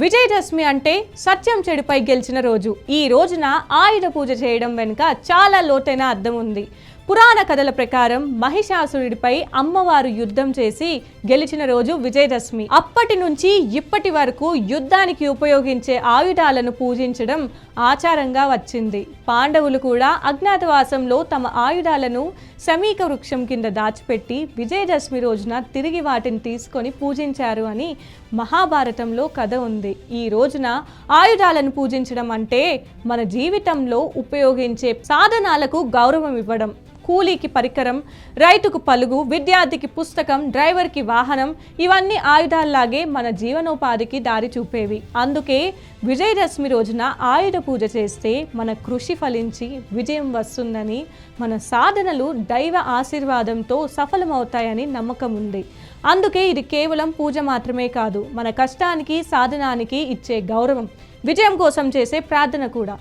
విజయదశమి అంటే సత్యం చెడుపై గెలిచిన రోజు. ఈ రోజున ఆయుధ పూజ చేయడం వెనుక చాలా లోతైన అర్థం ఉంది. పురాణ కథల ప్రకారం మహిషాసురుడిపై అమ్మవారు యుద్ధం చేసి గెలిచిన రోజు విజయదశమి. అప్పటి నుంచి ఇప్పటి వరకు యుద్ధానికి ఉపయోగించే ఆయుధాలను పూజించడం ఆచారంగా వచ్చింది. పాండవులు కూడా అజ్ఞాతవాసంలో తమ ఆయుధాలను సమీక వృక్షం కింద దాచిపెట్టి విజయదశమి రోజున తిరిగి వాటిని తీసుకొని పూజించారు అని మహాభారతంలో కథ ఉంది. ఈ రోజున ఆయుధాలను పూజించడం అంటే మన జీవితంలో ఉపయోగించే సాధనాలకు గౌరవం ఇవ్వడం. కూలీకి పరికరం రైతుకు పలుగు విద్యార్థికి పుస్తకం డ్రైవర్కి వాహనం ఇవన్నీ ఆయుధాల్లాగే మన జీవనోపాధికి దారి చూపేవి. అందుకే విజయదశమి రోజున ఆయుధ పూజ చేస్తే మన కృషి ఫలించి విజయం వస్తుందని మన సాధనలు దైవ ఆశీర్వాదంతో సఫలమవుతాయని నమ్మకం ఉంది. అందుకే ఇది కేవలం పూజ మాత్రమే కాదు మన కష్టానికి సాధనానికి ఇచ్చే గౌరవం. విజయం కోసం చేసే ప్రార్థన కూడా.